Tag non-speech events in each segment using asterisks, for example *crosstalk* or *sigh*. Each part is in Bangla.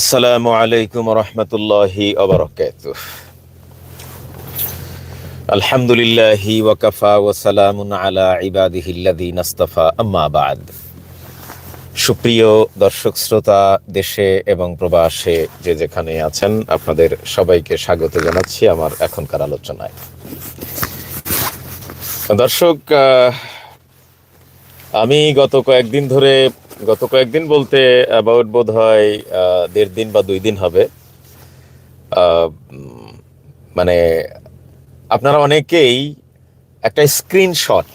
আসসালামু আলাইকুম রহমতুল্লাহি আলহামদুলিল্লাহি ওয়াকাফা ওয়াসালামুন আলা ইবাদিহিল্লাযী নাস্তাফা আম্মা বাদ। সুপ্রিয় দর্শক, শ্রোতা, দেশে এবং প্রবাসে যে যেখানে আছেন, আপনাদের সবাইকে স্বাগত জানাচ্ছি আমার এখনকার আলোচনায়। দর্শক আমি গত কয়েকদিন ধরে গত কয়েকদিন বলতে অ্যাবাউট বোধ হয় দেড় দিন বা দুই দিন হবে। মানে আপনারা অনেকেই একটা স্ক্রিনশট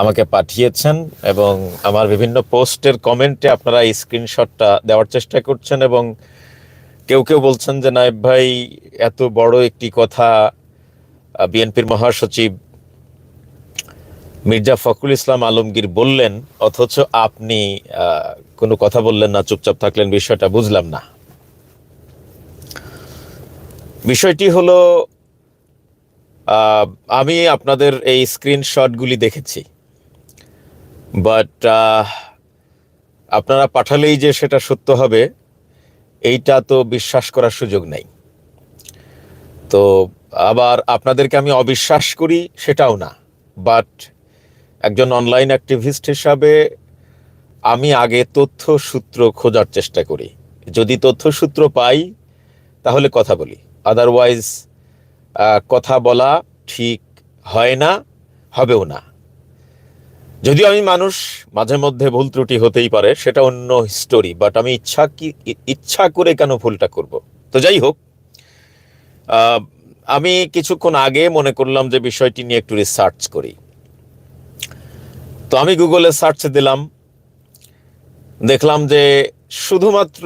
আমাকে পাঠিয়েছেন এবং আমার বিভিন্ন পোস্টের কমেন্টে আপনারা এই স্ক্রিনশটটা দেওয়ার চেষ্টা করছেন এবং কেউ কেউ বলছেন যে, নায়েব ভাই, এত বড় একটি কথা বিএনপির মহাসচিব মির্জা ফখরুল ইসলাম আলমগীর বললেন, অথচ আপনি কোনো কথা বললেন না, চুপচাপ থাকলেন, বিষয়টা বুঝলাম না। বিষয়টি হলো আমি আপনাদের এই স্ক্রিনশটগুলি দেখেছি। বাট আপনারা পাঠালেই যে সেটা সত্য হবে, এইটা তো বিশ্বাস করার সুযোগ নেই। তো আবার আপনাদেরকে আমি অবিশ্বাস করি সেটাও না। বাট একজন অনলাইন অ্যাক্টিভিস্ট হিসাবে আমি আগে তথ্য সূত্র খোঁজার চেষ্টা করি। যদি তথ্য সূত্র পাই, তাহলে কথা বলি। আদারওয়াইজ কথা বলা ঠিক হয় না, হবেও না। যদিও আমি মানুষ, মাঝে মধ্যে ভুল ত্রুটি হতেই পারে, সেটা অন্য স্টোরি বাট আমি ইচ্ছা কি, ইচ্ছা করে কেন ভুলটা করব? তো যাই হোক আমি কিছুক্ষণ আগে মনে করলাম যে বিষয়টি নিয়ে একটু রিসার্চ করি। তো আমি গুগলে সার্চ দিলাম। দেখলাম যে শুধুমাত্র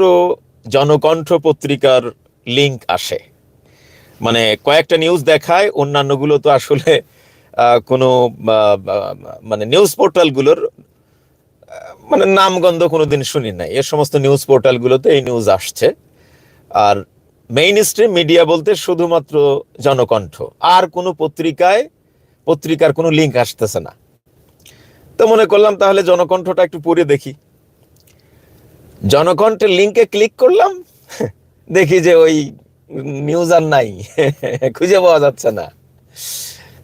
জনকণ্ঠ পত্রিকার লিঙ্ক আসে। মানে কয়েকটা নিউজ দেখায়, অন্যান্যগুলো তো আসলে কোনো মানে নিউজ পোর্টালগুলোর মানে নামগন্ধ কোনো দিন শুনি নাই। এ সমস্ত নিউজ পোর্টালগুলোতে এই নিউজ আসছে। আর মেইন স্ট্রিম মিডিয়া বলতে শুধুমাত্র জনকণ্ঠ। আর কোনো পত্রিকায়, পত্রিকার কোনো লিঙ্ক আসতেছে না। তো মনে করলাম তাহলে জনকণ্ঠটা একটু পড়ে দেখি। জনকণ্ঠের লিঙ্কে ক্লিক করলাম, *laughs* দেখি যে ওই নিউজ আর নাই, *laughs* খুঁজে পাওয়া যাচ্ছে না।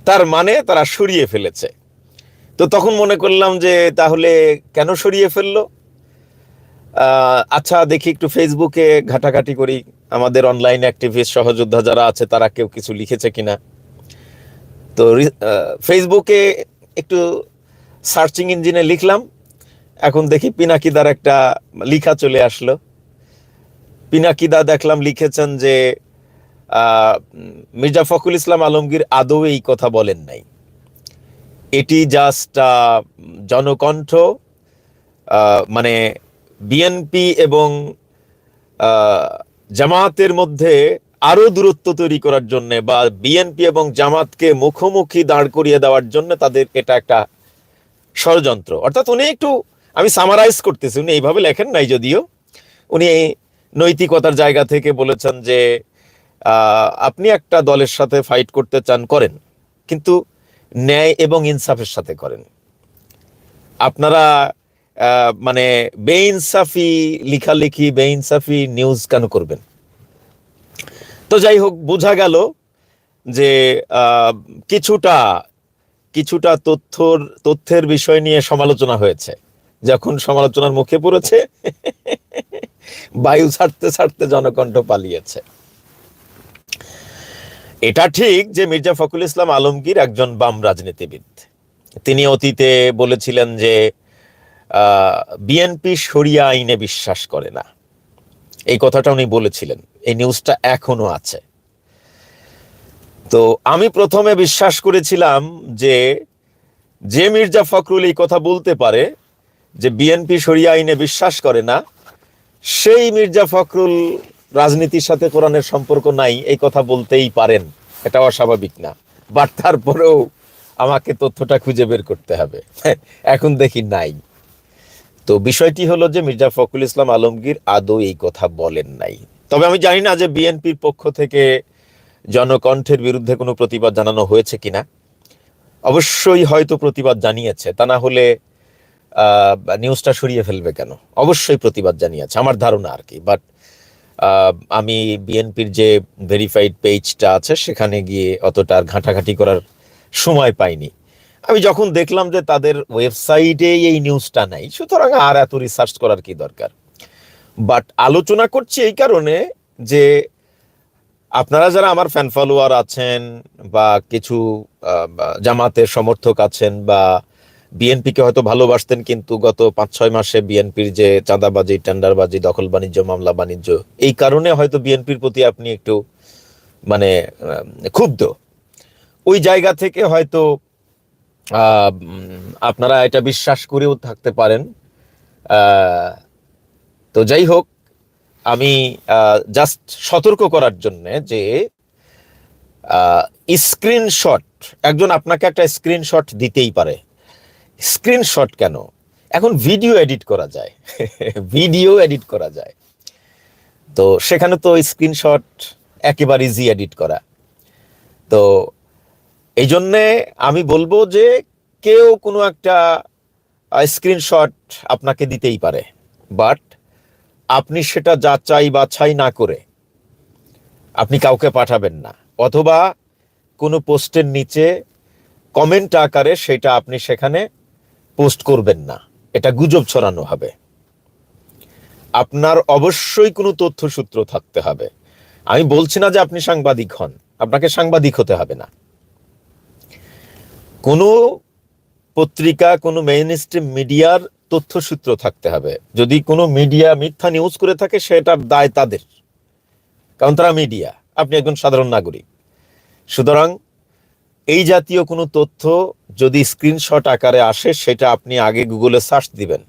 তার মানে তারা সরিয়ে ফেলেছে। তো তখন মনে করলাম যে তাহলে কেন সরিয়ে ফেলল? আচ্ছা দেখি একটু ফেসবুকে ঘাটাঘাটি করি। আমাদের অনলাইন অ্যাক্টিভিস্ট সহযোদ্ধা যারা আছে, তারা কেউ কিছু লিখেছে কিনা? তো ফেসবুকে একটু সার্চিং ইঞ্জিনে লিখলাম। এখন দেখি পিনাকিদার একটা লিখা চলে আসলো। পিনাকিদা দেখলাম লিখেছেন যে মির্জা ফখরুল ইসলাম আলমগীর আদৌ এই কথা বলেন নাই। এটি জাস্ট জনকণ্ঠ মানে বিএনপি এবং জামাতের মধ্যে আরও দূরত্ব তৈরি করার জন্য বা বিএনপি এবং জামাতকে মুখোমুখি দাঁড় করিয়ে দেওয়ার জন্য তাদের এটা একটা ষড়যন্ত্র। অর্থাৎ উনি একটু, আমি সামারাইজ করতেছি, উনি এইভাবে লেখেন নাই যদিও। উনি নৈতিকতার জায়গা থেকে বলেছেন যে আপনি একটা দলের সাথে ফাইট করতে চান, করেন। কিন্তু ন্যায় এবং ইনসাফের সাথে করেন। আপনারা মানে বেইনসাফি লিখালেখি, বেইনসাফি নিউজ কেন করবেন? তো যাই হোক, বোঝা গেল যে কিছুটা কিছুটা তথ্যর, তথ্যের বিষয় নিয়ে সমালোচনা হয়েছে। যখন সমালোচনার মুখে পড়েছে, বায়ু ছাড়তে ছাড়তে জনকণ্ঠ পালিয়েছে। এটা ঠিক যে মির্জা ফখরুল ইসলাম আলমগীর একজন বাম রাজনীতিবিদ। তিনি অতীতে বলেছিলেন যে বিএনপি শরিয়া আইনে বিশ্বাস করে না। এই কথাটা উনি বলেছিলেন। এই নিউজটা এখনও আছে। তো আমি প্রথমে বিশ্বাস করেছিলাম যে যে মির্জা ফখরুল এই কথা বলতে পারে, যে বিএনপি সরিয়া আইনে বিশ্বাস করে না, সেই মির্জা ফখরুল রাজনীতির সাথে কোরআনের সম্পর্ক নাই, এই কথা বলতেই পারেন। এটা অস্বাভাবিক না। বাট তারপরেও আমাকে তথ্যটা খুঁজে বের করতে হবে। *laughs* এখন দেখি নাই। তো বিষয়টি হলো যে মির্জা ফখরুল ইসলাম আলমগীর আদৌ এই কথা বলেন নাই। তবে আমি জানি না যে বিএনপির পক্ষ থেকে জনকণ্ঠের বিরুদ্ধে কোনো প্রতিবাদ জানানো হয়েছে কিনা? অবশ্যই হয়তো প্রতিবাদ জানিয়েছে। তা না হলে নিউজটা সরিয়ে ফেলবে কেন? অবশ্যই প্রতিবাদ জানিয়েছে। আমার ধারণা আর কি। বাট আমি বিএনপির যে ভেরিফাইড পেজটা আছে, সেখানে গিয়ে অতটা আর ঘাঁটাঘাঁটি করার সময় পাইনি। আমি যখন দেখলাম যে তাদের ওয়েবসাইটে এই নিউজটা নাই, সুতরাং আর এত রিসার্চ করার কি দরকার? বাট আলোচনা করছি এই কারণে যে আপনারা যারা আমার ফ্যান ফলোয়ার আছেন বা কিছু জামাতের সমর্থক আছেন বা বিএনপিকে হয়তো ভালোবাসতেন, কিন্তু গত পাঁচ ছয় মাসে বিএনপির যে চাঁদাবাজি, টেন্ডারবাজি দখল বাণিজ্য মামলা বাণিজ্য, এই কারণে হয়তো বিএনপির প্রতি আপনি একটু মানে ক্ষুব্ধ। ওই জায়গা থেকে হয়তো আপনারা এটা বিশ্বাস করেও থাকতে পারেন। তো যাই হোক আমি জাস্ট সতর্ক করার জন্য যে স্ক্রিনশট একজন আপনাকে একটা স্ক্রিনশট দিতেই পারে। স্ক্রিনশট কেন? এখন ভিডিও এডিট করা যায়। *laughs* ভিডিও এডিট করা যায়। তো সেখানে তো স্ক্রিনশট একেবারে ইজি এডিট করা। তো এই জন্যে আমি বলব যে, কেউ কোনো একটা স্ক্রিনশট আপনাকে দিতেই পারে। বাট আপনি সেটা যা যাচাই বাছাই না করে আপনি কাউকে পাঠাবেন না। অথবা কোনো পোস্টের নিচে কমেন্ট আকারে সেটা আপনি সেখানে পোস্ট করবেন না। এটা গুজব ছড়ানো হবে। আপনার অবশ্যই কোনো তথ্যসূত্র থাকতে হবে। আমি বলছি না যে আপনি সাংবাদিক হন, আপনাকে সাংবাদিক হতে হবে না। কোনো পত্রিকা, কোনো মেইন স্ট্রিম মিডিয়ার তথ্যসূত্র থাকতে হবে। যদি কোনো মিডিয়া মিথ্যা নিউজ করে থাকে সেটার দায় তাদের। কারণ তারা মিডিয়া, আপনি একজন সাধারণ নাগরিক। সুতরাং এই জাতীয় কোনো তথ্য যদি স্ক্রিনশট আকারে আসে, সেটা আপনি আগে গুগলে সার্চ দিবেন।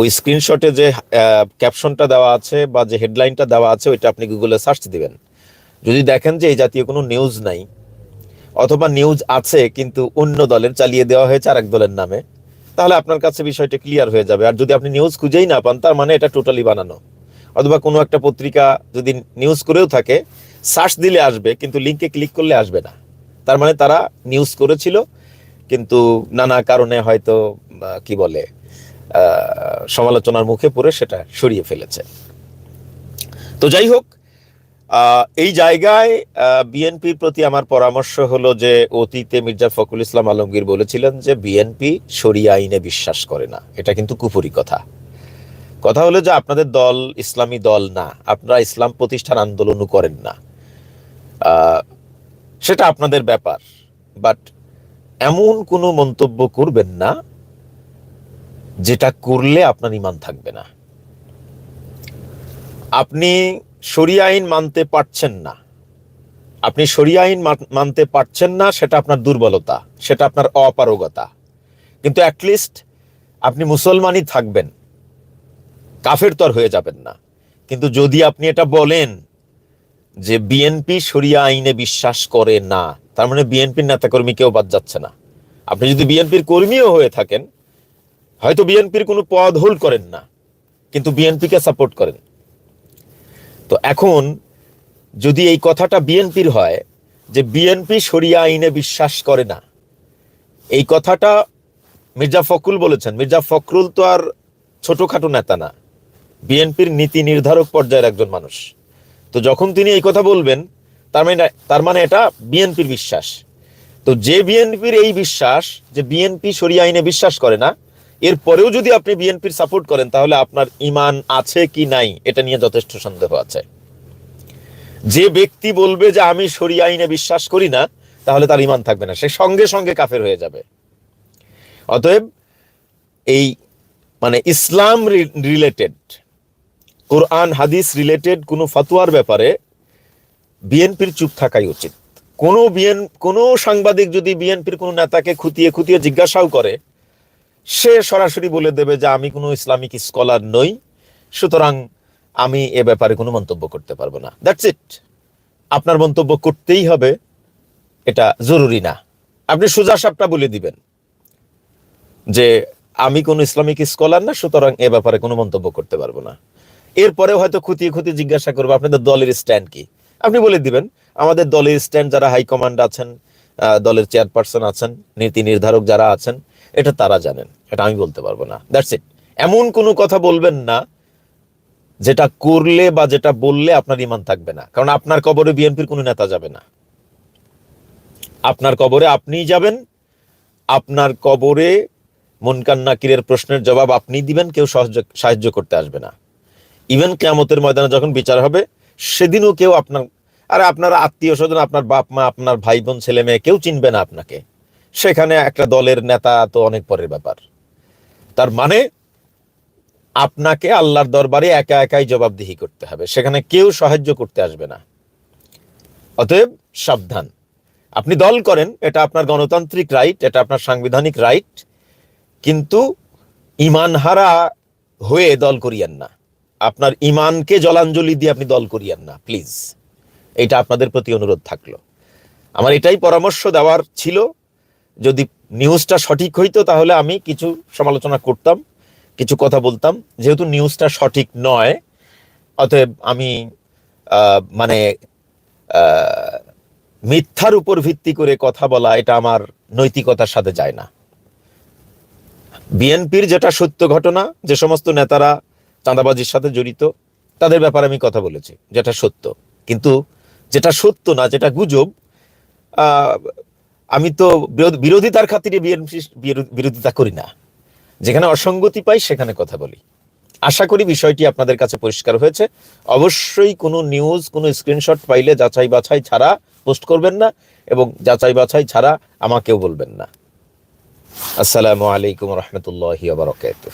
ওই স্ক্রিনশটে যে ক্যাপশনটা দেওয়া আছে বা যে হেডলাইনটা দেওয়া আছে, ওইটা আপনি গুগলে সার্চ দিবেন। যদি দেখেন যে এই জাতীয় কোনো নিউজ নাই, অথবা নিউজ আছে, কিন্তু অন্য দলের চালিয়ে দেওয়া হয়েছে আরেক দলের নামে তাহলে আপনার কাছে বিষয়টা ক্লিয়ার হয়ে যাবে। আর যদি আপনি নিউজ খুঁজেই না পান, তার মানে এটা টোটালি বানানো। অথবা কোনো একটা পত্রিকা যদি নিউজ করেও থাকে সার্চ দিলে আসবে, কিন্তু লিঙ্কে ক্লিক করলে আসবে না। তার মানে তারা নিউজ করেছিল, কিন্তু নানা কারণে হয়তো কি বলে সমালোচনার মুখে পড়ে সেটা সরিয়ে ফেলেছে। তো যাই হোক এই জায়গায় বিএনপির প্রতি আমার পরামর্শ হলো যে, অতীতে মির্জা ফখরুল ইসলাম আলমগীর বলেছিলেন যে, বিএনপি শরিয়া আইনে বিশ্বাস করে না। এটা কিন্তু কুপুরি কথা। কথা হলো যে, আপনাদের দল ইসলামী দল না। আপনারা ইসলাম প্রতিষ্ঠান আন্দোলনও করেন না। সেটা আপনাদের ব্যাপার। বাট এমন কোনো মন্তব্য করবেন না, যেটা করলে আপনার ইমান থাকবে না। আপনি শরিয়া আইন মানতে পারছেন না। আপনি শরিয়া আইন মান- মানতে পারছেন না, সেটা আপনার দুর্বলতা, সেটা আপনার অপারগতা। কিন্তু অ্যাটলিস্ট আপনি মুসলমানই থাকবেন। কাফের তো আর হয়ে যাবেন না। কিন্তু যদি আপনি এটা বলেন যে বিএনপি শরিয়া আইনে বিশ্বাস করে না, তার মানে বিএনপির নেতাকর্মী কেউ বাদ যাচ্ছে না। আপনি যদি বিএনপির কর্মীও হয়ে থাকেন, হয়তো বিএনপির কোনো পদ হোল্ড করেন না, কিন্তু বিএনপিকে সাপোর্ট করেন। তো এখন যদি এই কথাটা বিএনপির হয় যে বিএনপি শরিয়া আইনে বিশ্বাস করে না, এই কথাটা মির্জা ফখরুল বলেছেন। মির্জা ফখরুল তো আর ছোটখাটো নেতা না। বিএনপির নীতি নির্ধারক পর্যায়ের একজন মানুষ। তো যখন তিনি এই কথা বলবেন, তার মানে তার মানে এটা বিএনপির বিশ্বাস। তো যে বিএনপির এই বিশ্বাস যে বিএনপি শরিয়া আইনে বিশ্বাস করে না এরপরেও যদি আপনি বিএনপির সাপোর্ট করেন, তাহলে আপনার ইমান আছে কি নাই, এটা নিয়ে যথেষ্ট সন্দেহ আছে। যে ব্যক্তি বলবে যে আমি শরিয়া আইনে বিশ্বাস করি না, তাহলে তার ইমান থাকবে না। সে সঙ্গে সঙ্গে কাফের হয়ে যাবে। অতএব এই মানে ইসলাম রিলেটেড, কোরআন, হাদিস রিলেটেড কোনো ফাতুয়ার ব্যাপারে বিএনপির চুপ থাকাই উচিত। কোনো বিএন, কোনো সাংবাদিক যদি বিএনপির কোনো নেতাকে খুঁটিয়ে খুঁটিয়ে জিজ্ঞাসাও করে সে সরাসরি বলে দেবে যে আমি কোনো ইসলামিক স্কলার নই, সুতরাং আমি এ ব্যাপারে কোনো মন্তব্য করতে পারব না। দ্যাটস ইট আপনার মন্তব্য করতেই হবে, এটা জরুরি না। আপনি সোজা সাপটা বলে দিবেন যে আমি কোনো ইসলামিক স্কলার না, সুতরাং এ ব্যাপারে কোনো মন্তব্য করতে পারব না। এরপরে হয়তো খুঁটিয়ে খুঁটিয়ে জিজ্ঞাসা করব, আপনাদের দলের স্ট্যান্ড কি? আপনি বলে দিবেন, আমাদের দলের স্ট্যান্ড যারা হাইকমান্ড আছেন দলের চেয়ারপারসন আছেন, নীতি নির্ধারক যারা আছেন, এটা তারা জানেন। এটা আমি বলতে পারব না। দ্যাটস ইট এমন কোনো কথা বলবেন না যেটা করলে বা যেটা বললে আপনার ইমান থাকবে না। কারণ আপনার কবরে বিএনপির কোনো নেতা যাবে না। আপনার কবরে আপনিই যাবেন। আপনার কবরে মনকান নাকিরের প্রশ্নের জবাব আপনি দিবেন, কেউ সাহায্য করতে আসবে না। ইভেন কেয়ামতের ময়দানে যখন বিচার হবে, সেদিনও কেউ আপনার, আরে আপনার আত্মীয় স্বজন, আপনার বাপ মা, আপনার ভাই বোন, ছেলে মেয়ে কেউ চিনবে না আপনাকে। সেখানে একটা দলের নেতা তো অনেক পরের ব্যাপার। তার মানে আপনাকে আল্লাহর দরবারে একা একাই জবাবদিহি করতে হবে। সেখানে কেউ সাহায্য করতে আসবে না। অতএব সাবধান। আপনি দল করেন, এটা আপনার গণতান্ত্রিক রাইট এটা আপনার সাংবিধানিক রাইট কিন্তু ইমান হারা হয়ে দল করিয়েন না। আপনার ইমানকে জলাঞ্জলি দিয়ে আপনি দল করিয়েন না প্লিজ এটা আপনাদের প্রতি অনুরোধ থাকল। আমার এটাই পরামর্শ দেওয়ার ছিল, যদি নিউজটা সঠিক হইতো, তাহলে আমি কিছু সমালোচনা করতাম, কিছু কথা বলতাম। যেহেতু নিউজটা সঠিক নয়, অতএব আমি মানে মিথ্যার উপর ভিত্তি করে কথা বলা, এটা আমার নৈতিকতার সাথে যায় না। বিএনপির যেটা সত্য ঘটনা, যে সমস্ত নেতারা চাঁদাবাজির সাথে জড়িত, তাদের ব্যাপারে আমি কথা বলেছি, যেটা সত্য। কিন্তু যেটা সত্য না, যেটা গুজব আমি তো বিরোধ- বিরোধিতার খাতিরে বিএনপি বিরোধিতা করি না। যেখানে অসঙ্গতি পাই, সেখানে কথা বলি। আশা করি বিষয়টি আপনাদের কাছে পরিষ্কার হয়েছে। অবশ্যই কোনো নিউজ, কোনো স্ক্রিনশট পাইলে যাচাই বাছাই ছাড়া পোস্ট করবেন না এবং যাচাই বাছাই ছাড়া আমাকেও বলবেন না। আসসালামু আলাইকুম রহমতুল্লাহ বারকাতুহ